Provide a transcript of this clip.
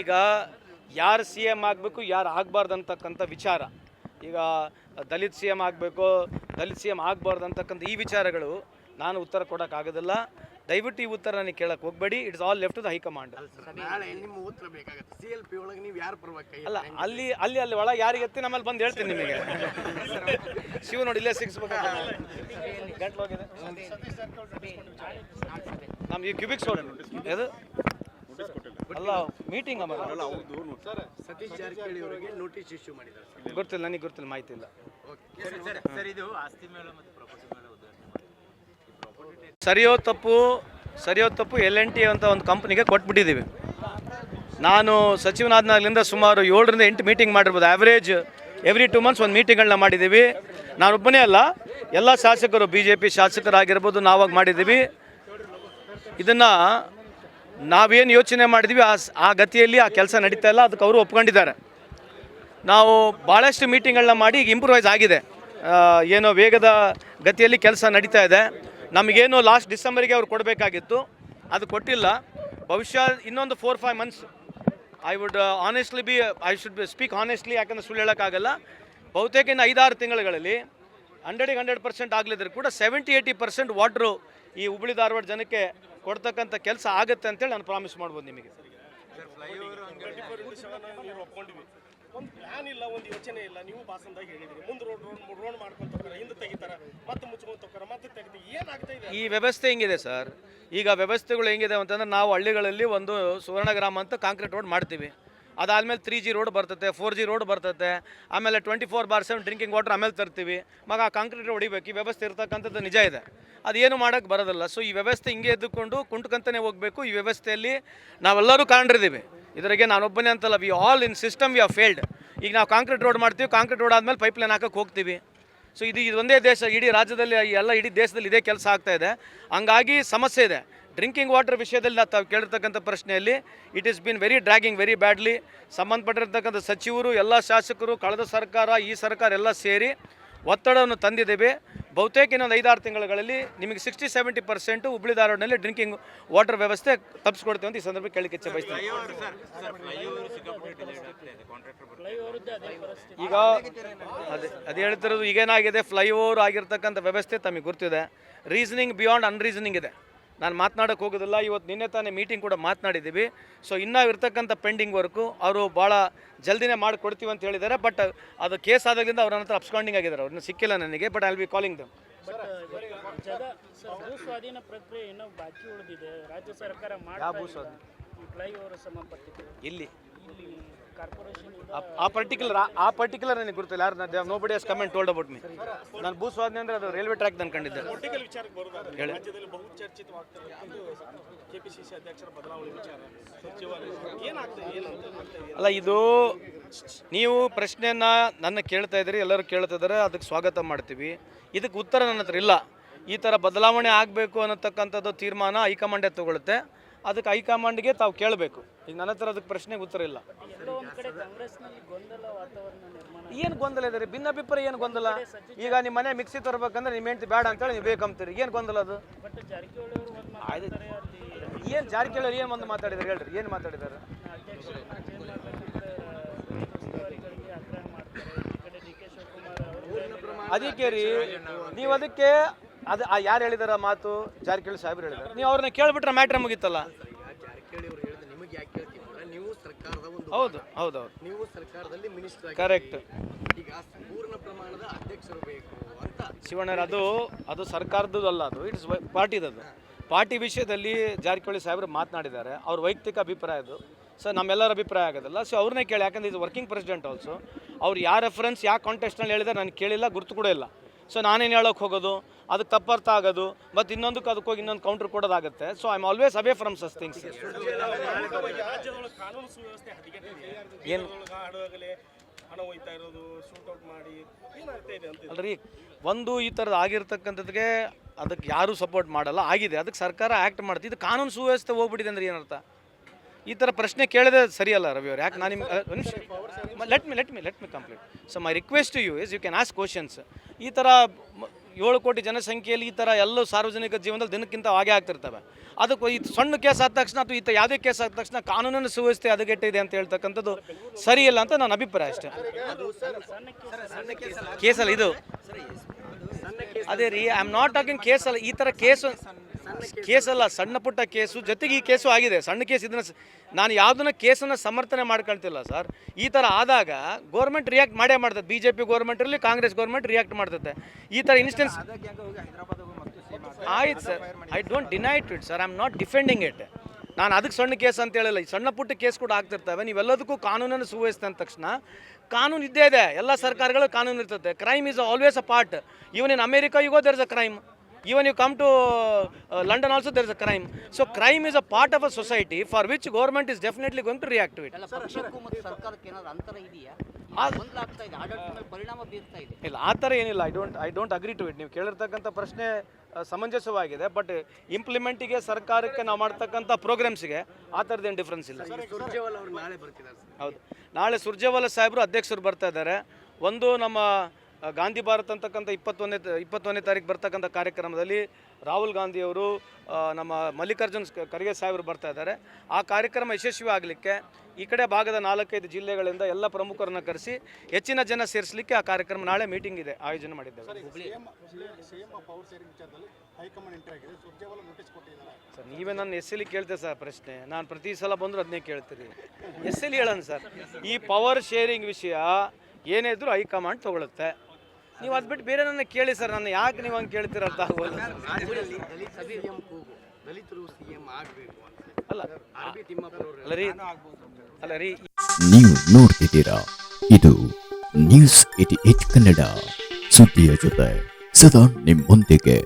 ಈಗ ಯಾರು C M ಆಗಬೇಕು ಯಾರು ಆಗಬಾರ್ದು ಅಂತಕ್ಕಂಥ ವಿಚಾರ. ಈಗ ದಲಿತ್ ಸಿ ಎಂ ಆಗಬೇಕು ದಲಿತ್ ಸಿ ಎಂ ಆಗಬಾರ್ದು ಅಂತಕ್ಕಂಥ ಈ ವಿಚಾರಗಳು ನಾನು ಉತ್ತರ ಕೊಡೋಕ್ಕಾಗೋದಿಲ್ಲ ದಯವಿಟ್ಟು ಈ ಉತ್ತರ ನನಗೆ ಕೇಳಕ್ಕೆ ಹೋಗಬೇಡಿ it's all left the high command ನಾಳೆ ನಿಮ್ಮ ಉತ್ತರ ಬೇಕಾಗತ್ತೆ. ಸಿ ಎಲ್ ಪಿ ಒಳಗೆ ನೀವು ಯಾರು ಪರವಾಗಿ ಅಲ್ಲ ಅಲ್ಲಿ ಅಲ್ಲಿ ಅಲ್ಲಿ ಒಳಗೆ ಯಾರಿಗೆ ಎತ್ತಿ ನಮ್ಮಲ್ಲಿ ಬಂದು ಹೇಳ್ತೀನಿ ನಿಮಗೆ. ಶಿವ ನೋಡಿ ಇಲ್ಲೇ ಸಿಗಿಸ್ಬೇಕು. ಗಂಟ್ಲು ಹೋಗಿದೆ. ನಮ್ಗೆ ಈ ಕ್ಯೂಬಿಕ್ಸ್ ಅದು ಅಲ್ಲ ಮೀಟಿಂಗ್ ಸತೀಶ್ ಜಾರಕಿಹೊಳಿ ಅವರಿಗೆ ನೋಟಿಸ್ ಇಶ್ಯೂ ಮಾಡಿದ್ದಾರೆ. ಸರ್ ಗೊತ್ತಿಲ್ಲ ನನಗೆ ಗೊತ್ತಿಲ್ಲ ಮಾಹಿತಿ ಇಲ್ಲ. ಸರ್ ಇದು ಆಸ್ತಿ ಮೇಳ ಮತ್ತು ಪ್ರಾಪರ್ಟಿ ಮೇಳ ಉದ್ಘಾಟನೆ ಮಾಡಿ ಸರಿಯೋ ತಪ್ಪು ಸರಿಯೋ ತಪ್ಪು ಎಲ್ ಎನ್ ಟಿ ಅಂತ ಒಂದು ಕಂಪ್ನಿಗೆ ಕೊಟ್ಬಿಟ್ಟಿದ್ದೀವಿ. ನಾನು ಸಚಿವನಾದ್ನಾಗ್ಲಿಂದ ಸುಮಾರು ಏಳರಿಂದ ಎಂಟು ಮೀಟಿಂಗ್ ಮಾಡಿರ್ಬೋದು. ಆ್ಯಾವ್ರೇಜ್ ಎವ್ರಿ ಟೂ ಮಂತ್ಸ್ ಒಂದು ಮೀಟಿಂಗ್ಗಳನ್ನ ಮಾಡಿದ್ದೀವಿ. ನಾನೊಬ್ಬನೇ ಅಲ್ಲ ಎಲ್ಲ ಶಾಸಕರು ಬಿ ಜೆ ಪಿ ಶಾಸಕರಾಗಿರ್ಬೋದು ನಾವಾಗ ಮಾಡಿದ್ದೀವಿ. ಇದನ್ನು ನಾವೇನು ಯೋಚನೆ ಮಾಡಿದ್ವಿ, ಆ ಆ ಗತಿಯಲ್ಲಿ ಆ ಕೆಲಸ ನಡೀತಾ ಇಲ್ಲ, ಅದಕ್ಕೆ ಅವರು ಒಪ್ಕೊಂಡಿದ್ದಾರೆ. ನಾವು ಭಾಳಷ್ಟು ಮೀಟಿಂಗ್ಗಳನ್ನ ಮಾಡಿ ಈಗ ಇಂಪ್ರೂವೈಸ್ ಆಗಿದೆ. ಏನೋ ವೇಗದ ಗತಿಯಲ್ಲಿ ಕೆಲಸ ನಡೀತಾ ಇದೆ. ನಮಗೇನು ಲಾಸ್ಟ್ ಡಿಸೆಂಬರಿಗೆ ಅವ್ರು ಕೊಡಬೇಕಾಗಿತ್ತು. ಅದು ಕೊಟ್ಟಿಲ್ಲ. ಭವಿಷ್ಯ ಇನ್ನೊಂದು four five months I would honestly be I should be speak honestly ಯಾಕಂದರೆ ಸುಳ್ಳು ಹೇಳೋಕ್ಕಾಗಲ್ಲ. ಬಹುತೇಕ ಇನ್ನು ಐದಾರು ತಿಂಗಳುಗಳಲ್ಲಿ ಹಂಡ್ರೆಡಿಗೆ ಹಂಡ್ರೆಡ್ ಪರ್ಸೆಂಟ್ ಆಗಲಿದ್ರು ಕೂಡ ಸೆವೆಂಟಿ ಏಯ್ಟಿ ಪರ್ಸೆಂಟ್ ವಾಟ್ರು ಈ ಹುಬ್ಳಿ ಧಾರವಾಡ ಜನಕ್ಕೆ ಕೊಡ್ತಕ್ಕಂಥ ಕೆಲಸ ಆಗುತ್ತೆ ಅಂತೇಳಿ ನಾನು ಪ್ರಾಮಿಸ್ ಮಾಡ್ಬೋದು ನಿಮಗೆ. ಒಂದು ಪ್ಲಾನ್ ಇಲ್ಲ ಒಂದು ಯೋಚನೆ ಇಲ್ಲ. ನೀವು ಭಾಷಣದಾಗ ಹೇಳಿದ್ರಿ. ಮುಂದೆ ರೋಡ್ ರೋಡ್ ರೋಡ್ ಮಾಡ್ಕೊಂತ ಹಿಂದೆ ತೆಗಿತಾರ. ಮತ್ತೆ ಮುಚ್ಕೊಂತ ಮತ್ತೆ ತೆಗಿತಾರೆ ಏನಾಗ್ತಾ ಇದೆ? ಈ ವ್ಯವಸ್ಥೆ ಹೆಂಗಿದೆ ಸರ್? ಈಗ ವ್ಯವಸ್ಥೆಗಳು ಹೆಂಗಿದೆ ಅಂತಂದ್ರೆ ನಾವು ಹಳ್ಳಿಗಳಲ್ಲಿ ಒಂದು ಸುವರ್ಣ ಗ್ರಾಮ ಅಂತ ಕಾಂಕ್ರೀಟ್ ರೋಡ್ ಮಾಡ್ತೀವಿ. ಅದಾದಮೇಲೆ ತ್ರೀ ಜಿ ರೋಡ್ ಬರ್ತದೆ ಫೋರ್ ಜಿ ರೋಡ್ ಬರ್ತದೆ ಆಮೇಲೆ twenty four by seven drinking water ಆಮೇಲೆ ತರ್ತೀವಿ. ಮಗ ಆ ಕಾಂಕ್ರೀಟ್ ಹೊಡಿಬೇಕು, ಈ ವ್ಯವಸ್ಥೆ ಇರ್ತಕ್ಕಂಥದ್ದು ನಿಜ ಇದೆ. ಅದೇನು ಮಾಡೋಕ್ಕೆ ಬರೋದಿಲ್ಲ. ಸೊ ಈ ವ್ಯವಸ್ಥೆ ಹಿಂಗೆ ಎದ್ದುಕೊಂಡು ಕುಂಟ್ಕಂತಲೇ ಹೋಗಬೇಕು. ಈ ವ್ಯವಸ್ಥೆಯಲ್ಲಿ ನಾವೆಲ್ಲರೂ ಕಾಣ್ರಿದ್ದೀವಿ. ಇದರಿಗೆ ನಾನೊಬ್ಬನೇ ಅಂತಲ್ಲ we all in system we are failed ಈಗ ನಾವು ಕಾಂಕ್ರೀಟ್ ರೋಡ್ ಮಾಡ್ತೀವಿ ಕಾಂಕ್ರೀಟ್ ರೋಡ್ ಆದಮೇಲೆ ಪೈಪ್ ಲೈನ್ ಹಾಕಕ್ಕೆ ಹೋಗ್ತೀವಿ. ಸೊ ಇದು ಇದು ಒಂದೇ ದೇಶ, ಇಡೀ ರಾಜ್ಯದಲ್ಲಿ ಎಲ್ಲ ಇಡೀ ದೇಶದಲ್ಲಿ ಇದೇ ಕೆಲಸ ಆಗ್ತಾ ಇದೆ. ಹಂಗಾಗಿ ಸಮಸ್ಯೆ ಇದೆ. ಡ್ರಿಂಕಿಂಗ್ ವಾಟರ್ ವಿಷಯದಲ್ಲಿ ನಾವು ತಾವು ಕೇಳಿರ್ತಕ್ಕಂಥ ಪ್ರಶ್ನೆಯಲ್ಲಿ it is been very dragging very badly ಸಂಬಂಧಪಟ್ಟಿರ್ತಕ್ಕಂಥ ಸಚಿವರು, ಎಲ್ಲ ಶಾಸಕರು, ಕಳೆದ ಸರ್ಕಾರ, ಈ ಸರ್ಕಾರ ಎಲ್ಲ ಸೇರಿ ಒತ್ತಡವನ್ನು ತಂದಿದ್ದೇವೆ. ಬಹುತೇಕ ಇನ್ನೊಂದು ಐದಾರು ತಿಂಗಳುಗಳಲ್ಲಿ ನಿಮಗೆ ಸಿಕ್ಸ್ಟಿ ಸೆವೆಂಟಿ ಪರ್ಸೆಂಟು ಹುಬ್ಳಿ ಧಾರವಾಡನಲ್ಲಿ ಡ್ರಿಂಕಿಂಗ್ ವಾಟರ್ ವ್ಯವಸ್ಥೆ ತಪ್ಪಿಸ್ಕೊಡ್ತೇವೆ ಅಂತ ಈ ಸಂದರ್ಭ ಕೇಳಕ್ಕೆ ಇಚ್ಛೆ ಈಗ ಅದೇ, ಅದು ಹೇಳ್ತಿರೋದು, ಈಗೇನಾಗಿದೆ ಫ್ಲೈಓವರ್ ಆಗಿರ್ತಕ್ಕಂಥ ವ್ಯವಸ್ಥೆ ತಮಗೆ ಗೊತ್ತಿದೆ ರೀಸನಿಂಗ್ ಬಿಯಾಂಡ್ ಅನ್ರೀಸನಿಂಗ್ ಇದೆ. ನಾನು ಮಾತನಾಡೋಕೆ ಹೋಗೋದಿಲ್ಲ. ಇವತ್ತು ನಿನ್ನೆ ತಾನೇ ಮೀಟಿಂಗ್ ಕೂಡ ಮಾತನಾಡಿದ್ದೀವಿ. ಸೊ ಇನ್ನೂ ಇರ್ತಕ್ಕಂಥ ಪೆಂಡಿಂಗ್ ವರ್ಕು ಅವರು ಭಾಳ ಜಲ್ದಿನೇ ಮಾಡಿಕೊಡ್ತೀವಿ ಅಂತ ಹೇಳಿದ್ದಾರೆ. ಬಟ್ ಅದು ಕೇಸ್ ಆದಾಗಿಂದ ಅವ್ರ ಹತ್ರ ಅಪ್ಸ್ಕಾಂಡಿಂಗ್ ಆಗಿದ್ದಾರೆ. ಅವ್ರನ್ನ ಸಿಕ್ಕಿಲ್ಲ ನನಗೆ but I be calling them ಇಲ್ಲಿ ಸರ್ ಭೂ ಸ್ವಾಧೀನ ಪ್ರಕ್ರಿಯೆ ಇನ್ನೂ ಬಾಕಿ ಉಳಿದಿದೆ. ರಾಜ್ಯ ಸರ್ಕಾರ ಯಾವ ಮಾಡ್ತಾ ಭೂ ಇಲ್ಲ. ಆ- ಪರ್ಟಿಕ್ಯುಲರ್ ಆ ಪರ್ಟಿಕ್ಯುಲರ್ ನನಗೆ ಗೊತ್ತಿಲ್ಲ. ಯಾರು nobody has comment told about me ನಾನು ಭೂ ಸ್ವಾಧೀನ ಅಂದರೆ ಅದು ರೈಲ್ವೆ ಟ್ರ್ಯಾಕ್ ಅನ್ಕೊಂಡಿದ್ದೆ ಕಂಡಿದ್ದೆ ಹೇಳಿ. ಅಲ್ಲ ಇದು ನೀವು ಪ್ರಶ್ನೆಯನ್ನ ನನ್ನ ಕೇಳ್ತಾ ಇದ್ದೀರಿ ಎಲ್ಲರೂ ಕೇಳ್ತಾ ಇದ್ದಾರೆ ಅದಕ್ಕೆ ಸ್ವಾಗತ ಮಾಡ್ತೀವಿ. ಇದಕ್ಕೆ ಉತ್ತರ ನನ್ನ ಹತ್ರ ಇಲ್ಲ. ಈ ಥರ ಬದಲಾವಣೆ ಆಗಬೇಕು ಅನ್ನತಕ್ಕಂಥದ್ದು ತೀರ್ಮಾನ ಹೈಕಮಾಂಡೇ ತಗೊಳುತ್ತೆ. ಅದಕ್ಕೆ ಹೈಕಮಾಂಡ್ಗೆ ತಾವು ಕೇಳಬೇಕು. ಈಗ ನನ್ನ ಹತ್ರ ಅದಕ್ಕೆ ಪ್ರಶ್ನೆಗೆ ಉತ್ತರ ಇಲ್ಲ. ಏನು ಗೊಂದಲ ಇದೆ ರೀ? ಭಿನ್ನಾಭಿಪ್ರಾಯ ಏನು ಗೊಂದಲ? ಈಗ ನಿಮ್ಮ ಮನೆ ಮಿಕ್ಸಿ ತರಬೇಕಂದ್ರೆ ನಿಮ್ಮ ಹೆಂಡತಿ ಬೇಡ ಅಂತೇಳಿ ನೀವು ಬೇಕಂತೀರಿ ಏನು ಗೊಂದಲ ಅದು? ಏನು ಜಾರಕಿಹೊಳಿ ಏನು ಒಂದು ಮಾತಾಡಿದ್ದಾರೆ ಹೇಳ್ರಿ. ಏನು ಮಾತಾಡಿದ್ದಾರೆ ಅದಕ್ಕೆ ರೀ ನೀವು ಅದಕ್ಕೆ ಅದು ಯಾರು ಹೇಳಿದಾರ ಮಾತು? ಜಾರಕಿಹೊಳಿ ಸಾಹೇಬ್ರು ಹೇಳಿದಾರೆ. ನೀವು ಅವ್ರನ್ನ ಕೇಳ್ಬಿಟ್ರೆ ಮ್ಯಾಟ್ರ್ ಹೇಳಿದ್ರೆ ನಿಮಗೆ ಯಾಕೆ ಕೇಳ್ತೀವಿ ನೀವು ಸರ್ಕಾರದ ಒಂದು ಹೌದು ಹೌದು ಹೌದು. ನೀವು ಸರ್ಕಾರದಲ್ಲಿ ಮಿನಿಸ್ಟರ್ ಕರೆಕ್ಟ್ ಈಗ ಪೂರ್ಣ ಪ್ರಮಾಣದ ಅಧ್ಯಕ್ಷರು ಬೇಕು ಅಂತ ಶಿವಣ್ಣರ ಅದು ಅದು ಸರ್ಕಾರದ ಅಲ್ಲ ಅದು ಇಟ್ಸ್ ಪಾರ್ಟಿದು ಅದು ಪಾರ್ಟಿ ವಿಷಯದಲ್ಲಿ ಜಾರಕಿಹೊಳಿ ಸಾಹೇಬರು ಮಾತನಾಡಿದ್ದಾರೆ. ಅವ್ರ ವೈಯಕ್ತಿಕ ಅಭಿಪ್ರಾಯ ಅದು ಸೊ ನಮ್ಮೆಲ್ಲರ ಅಭಿಪ್ರಾಯ ಆಗೋದಲ್ಲ. ಸೊ ಅವ್ರನ್ನೇ ಕೇಳಿ. ಯಾಕಂದ್ರೆ ಇದು ವರ್ಕಿಂಗ್ ಪ್ರೆಸಿಡೆಂಟ್ ಆಲ್ಸೋ ಅವ್ರು ಯಾವ ರೆಫರೆನ್ಸ್ ಯಾವ ಕಾಂಟೆಸ್ಟ್ನಲ್ಲಿ ಹೇಳಿದ್ರೆ ನಾನು ಕೇಳಿಲ್ಲ ಗುರುತು ಕೂಡ ಇಲ್ಲ. ಸೊ ನಾನೇನು ಹೇಳೋಕೆ ಹೋಗೋದು? ಅದಕ್ಕೆ ತಪ್ಪರ್ಥ ಆಗೋದು ಮತ್ತು ಇನ್ನೊಂದಕ್ಕೆ ಅದಕ್ಕೆ ಹೋಗಿ ಇನ್ನೊಂದು counter ಕೊಡೋದಾಗುತ್ತೆ. So I am always away from such things ಏನು? ಅಲ್ರಿ ಒಂದು ಈ ಥರದ್ದು ಆಗಿರ್ತಕ್ಕಂಥದ್ಗೆ ಅದಕ್ಕೆ ಯಾರೂ ಸಪೋರ್ಟ್ ಮಾಡಲ್ಲ. ಆಗಿದೆ. ಅದಕ್ಕೆ ಸರ್ಕಾರ ಆ್ಯಕ್ಟ್ ಮಾಡ್ತಿದೆ. ಇದು ಕಾನೂನು ಸುವ್ಯವಸ್ಥೆ ಹೋಗ್ಬಿಟ್ಟಿದೆ ಅಂದ್ರೆ ಏನರ್ಥ? ಈ ಥರ ಪ್ರಶ್ನೆ ಕೇಳಿದ್ರೆ ಸರಿಯಲ್ಲ ರವಿ ಅವ್ರು. ಯಾಕೆ ನಾನು ನಿಮ್ಗೆ let me let me let me complete so my request you is you can ask questions ಈ ಥರ ಏಳು ಕೋಟಿ ಜನಸಂಖ್ಯೆಯಲ್ಲಿ ಈ ಥರ ಎಲ್ಲೂ ಸಾರ್ವಜನಿಕ ಜೀವನದಲ್ಲಿ ದಿನಕ್ಕಿಂತ ಹಾಗೆ ಆಗ್ತಿರ್ತವೆ. ಅದಕ್ಕೆ ಈ ಸಣ್ಣ ಕೇಸ್ ಆದ ತಕ್ಷಣ ಅಥವಾ ಈ ಯಾವುದೇ ಕೇಸ್ ಆದ ತಕ್ಷಣ ಕಾನೂನನ್ನು ಸುವ್ಯವಸ್ಥೆ ಹದಗೆಟ್ಟಿದೆ ಅಂತ ಹೇಳ್ತಕ್ಕಂಥದ್ದು ಸರಿಯಿಲ್ಲ ಅಂತ ನನ್ನ ಅಭಿಪ್ರಾಯ ಅಷ್ಟೇ. ಕೇಸಲ್ಲ ಇದು. ಅದೇ ರೀ I am not talking case ಅಲ್ಲ ಈ ಥರ ಕೇಸು ಕೇಸ್ ಅಲ್ಲ ಸಣ್ಣ ಪುಟ್ಟ ಕೇಸು, ಜೊತೆಗೆ ಈ ಕೇಸು ಆಗಿದೆ. ಸಣ್ಣ ಕೇಸ್ ಇದನ್ನ ನಾನು ಯಾವುದನ್ನ ಕೇಸನ್ನು ಸಮರ್ಥನೆ ಮಾಡ್ಕೊಳ್ತಿಲ್ಲ ಸರ್. ಈ ಥರ ಆದಾಗ ಗೌರ್ಮೆಂಟ್ ರಿಯಾಕ್ಟ್ ಮಾಡೇ ಮಾಡ್ತದೆ. B J P Congress government react ಮಾಡ್ತದೆ. ಈ ಥರ ಇನ್ಸ್ಟೆನ್ಸ್ ಆಯ್ತು sir. I don't deny it it sir I am not defending it ನಾನು ಅದಕ್ಕೆ ಸಣ್ಣ ಕೇಸ್ ಅಂತ ಹೇಳಿಲ್ಲ. ಈ ಸಣ್ಣ ಪುಟ್ಟ ಕೇಸ್ ಕೂಡ ಆಗ್ತಿರ್ತವೆ. ನೀವೆಲ್ಲದಕ್ಕೂ ಕಾನೂನನ್ನು ಸುವ್ಯವಸ್ಥೆ ಅಂದ ತಕ್ಷಣ ಕಾನೂನು ಇದ್ದೇ ಇದೆ. ಎಲ್ಲ ಸರ್ಕಾರಗಳು ಕಾನೂನು ಇರ್ತದೆ. Crime is always a part even in America ego there is a crime even you come to London also there is a crime so crime is a part of a society for which government is definitely ಪರಿಣಾಮ ಬೀರ್ತಾ ಇದೆ. ಇಲ್ಲ ಆ ಥರ ಏನಿಲ್ಲ. I don't I don't agree to it ನೀವು ಕೇಳಿರ್ತಕ್ಕಂಥ ಪ್ರಶ್ನೆ ಸಮಂಜಸವಾಗಿದೆ ಬಟ್ ಇಂಪ್ಲಿಮೆಂಟಿಗೆ ಸರ್ಕಾರಕ್ಕೆ ನಾವು ಮಾಡ್ತಕ್ಕಂಥ ಪ್ರೋಗ್ರಾಮ್ಸ್ಗೆ ಆ ಥರದ್ದೇನು ಡಿಫ್ರೆನ್ಸ್ ಇಲ್ಲ. ಹೌದು. ನಾಳೆ ಸುರ್ಜೇವಾಲ ಸಾಹೇಬರು ಅಧ್ಯಕ್ಷರು ಬರ್ತಾ ಇದ್ದಾರೆ. ಒಂದು ನಮ್ಮ ಗಾಂಧಿ ಭಾರತ್ ಅಂತಕ್ಕಂಥ ಇಪ್ಪತ್ತೊಂದನೇ ಇಪ್ಪತ್ತೊಂದನೇ ತಾರೀಕು ಬರ್ತಕ್ಕಂಥ ಕಾರ್ಯಕ್ರಮದಲ್ಲಿ ರಾಹುಲ್ ಗಾಂಧಿಯವರು ನಮ್ಮ ಮಲ್ಲಿಕಾರ್ಜುನ್ ಖರ್ಗೆ ಸಾಹೇಬರು ಬರ್ತಾ ಇದ್ದಾರೆ. ಆ ಕಾರ್ಯಕ್ರಮ ಯಶಸ್ವಿ ಆಗಲಿಕ್ಕೆ ಈ ಕಡೆ ಭಾಗದ ನಾಲ್ಕೈದು ಜಿಲ್ಲೆಗಳಿಂದ ಎಲ್ಲ ಪ್ರಮುಖರನ್ನು ಕರೆಸಿ ಹೆಚ್ಚಿನ ಜನ ಸೇರಿಸಲಿಕ್ಕೆ ಆ ಕಾರ್ಯಕ್ರಮ ನಾಳೆ ಮೀಟಿಂಗ್ ಇದೆ ಆಯೋಜನೆ ಮಾಡಿದ್ದೇವೆ. ಸರ್ ನೀವೇ ನನ್ನ ಎಸ್ ಎಲ್ಲಿ ಕೇಳ್ತೆ ಸರ್ ಪ್ರಶ್ನೆ? ನಾನು ಪ್ರತಿ ಸಲ ಬಂದರೂ ಅದನ್ನೇ ಕೇಳ್ತೀರಿ ಎಸ್ ಎಲ್ಲಿ ಹೇಳೋಣ ಸರ್? ಈ ಪವರ್ ಶೇರಿಂಗ್ ವಿಷಯ ಏನೇ ಇದ್ರೂ ಹೈಕಮಾಂಡ್ ತಗೊಳುತ್ತೆ. ನೀವು ಅದು ಬಿಟ್ಟು ಬೇರೆ ನನ್ನ ಕೇಳಿ ಸರ್ ನಾನು ಯಾಕೆ ನೀವು ಹಂಗೆ ಕೇಳ್ತೀರ ಅಂತ? ಅಂತ ಅಲ್ಲ ಅಲ್ಲ ರೀ ಅಲ್ಲ ರೀ, ನೀವು ನೋಡ್ತಿದ್ದೀರಾ? ಇದು ನ್ಯೂಸ್ ಏಟಿ ಏಟ್ ಕನ್ನಡ. ಸುದ್ದಿಯ ಜೊತೆ ಸದಾ ನಿಮ್ಮೊಂದಿಗೆ.